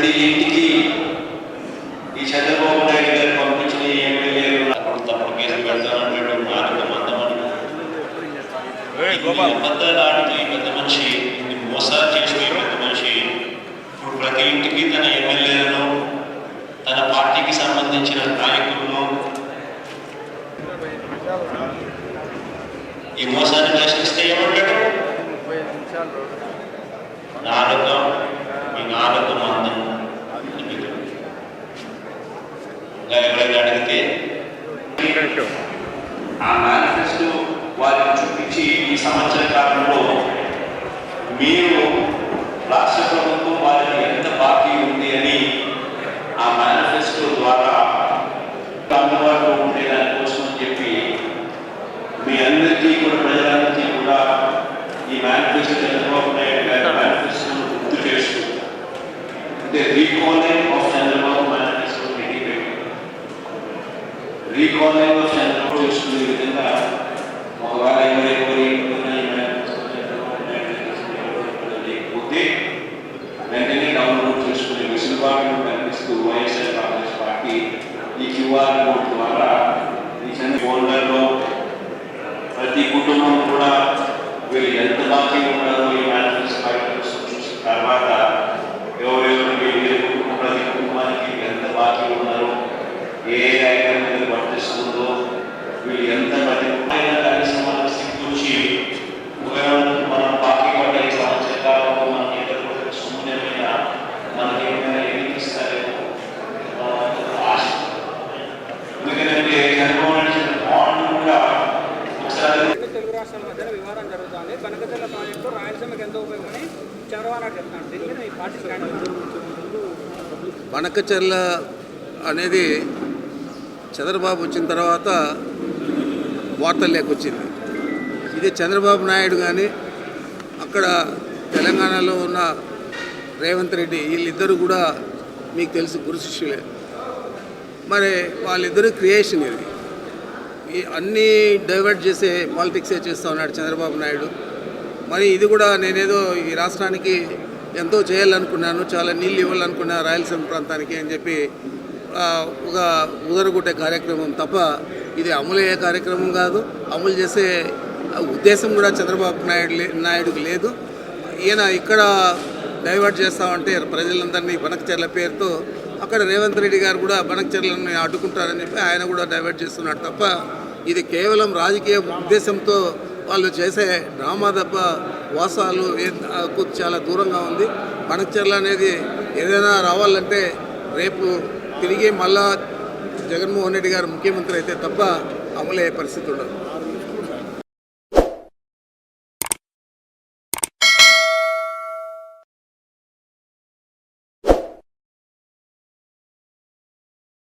ప్రతి ఇంటికి ఈ చంద్రబాబు నాయుడు గారు పంపించిన ఎమ్మెల్యే అప్పుడు తప్పుడు కేసులు పెడతానంటాడు మాటలు మందమని పెద్ద పెద్ద మనిషి మోసాలు చేసిన పెద్ద మనిషి ఇప్పుడు ప్రతి ఇంటికి తన ఎమ్మెల్యేలను తన పార్టీకి సంబంధించిన నాయకులను ఈ మోసాన్ని ప్రశ్నిస్తే ఏమంటాడు? నాలుగు ఈ నాలుగు ఎవరైనా అడిగితే ఆ మేనిఫెస్టో వారికి చూపించి ఈ సంవత్సర కాలంలో మీరు రాష్ట్ర ప్రభుత్వం వారికి ఎంత బాకీ ఉంది అని ఆ మేనిఫెస్టో ద్వారా అందుబాటులో ఉండే దానికోసం అని చెప్పి మీ అందరికీ కూడా ప్రజలందరికీ కూడా ఈ మేనిఫెస్టో చంద్రబాబు నాయుడు గారి మేనిఫెస్టోను గుర్తు చేస్తూ అంటే రీకాలింగ్ ఈ క్యూఆర్ కోడ్ ద్వారా ఈ చంద్ర ఫోల్డర్లో ప్రతి కుటుంబం కూడా వీళ్ళు ఎంత బాకీ ఉన్నారో ఈ మేనిఫెస్టో ఐటమ్స్ చూసిన తర్వాత ఎవరెవరు వీళ్ళు ఏ కుటుంబం ప్రతి కుటుంబానికి ఎంత బాకీ ఉన్నారో ఏ ఐటమ్ మీద వర్తిస్తుందో వీళ్ళు ఎంత ప్రతి అయినా కనీసం మనకు సిగ్గుచ్చి ఒకవేళ మనం బాకీ పడ్డ ఈ సంవత్సర కాలంలో మనకి ఇద్దరు శూన్యమైన మనకి ఏమైనా ఎదిగిస్తారేమో ఆ, ఆశ ఎందుకంటే చంద్రబాబు నాయుడు బాండ్ కూడా ఒకసారి రెండు తెలుగు మధ్యన వివాదం జరుగుతుంది. కనకజల్ల ప్రాజెక్టు రాయలసీమకి ఎంతో ఉపయోగమని చంద్రబాబు నాయుడు చెప్తున్నాడు దీని మీద మీ పార్టీ స్టాండ్ బనకచెర్ల అనేది చంద్రబాబు వచ్చిన తర్వాత వార్తలు వచ్చింది. ఇది చంద్రబాబు నాయుడు కానీ అక్కడ తెలంగాణలో ఉన్న రేవంత్ రెడ్డి వీళ్ళిద్దరూ కూడా మీకు తెలుసు గురు శిష్యులే. మరి వాళ్ళిద్దరూ క్రియేషన్ ఇది. అన్నీ డైవర్ట్ చేసే పాలిటిక్సే చేస్తూ ఉన్నాడు చంద్రబాబు నాయుడు. మరి ఇది కూడా నేనేదో ఈ రాష్ట్రానికి ఎంతో చేయాలనుకున్నాను చాలా నీళ్ళు ఇవ్వాలనుకున్నా రాయలసీమ ప్రాంతానికి అని చెప్పి ఒక ఉదరగొట్టే కార్యక్రమం తప్ప ఇది అమలయ్యే కార్యక్రమం కాదు. అమలు చేసే ఉద్దేశం కూడా చంద్రబాబు నాయుడు లే- నాయుడుకి లేదు. ఈయన ఇక్కడ డైవర్ట్ చేస్తామంటే ప్రజలందరినీ వెనక్కి చెర్ల పేరుతో అక్కడ రేవంత్ రెడ్డి గారు కూడా బనక్చర్లను అడ్డుకుంటారని చెప్పి ఆయన కూడా డైవర్ట్ చేస్తున్నాడు తప్ప ఇది కేవలం రాజకీయ ఉద్దేశంతో వాళ్ళు చేసే డ్రామా తప్ప వాసాలు చాలా దూరంగా ఉంది. బనక్చర్ల అనేది ఏదైనా రావాలంటే రేపు తిరిగి మళ్ళా జగన్మోహన్ రెడ్డి గారు ముఖ్యమంత్రి అయితే తప్ప అమలయ్యే పరిస్థితి ఉండదు.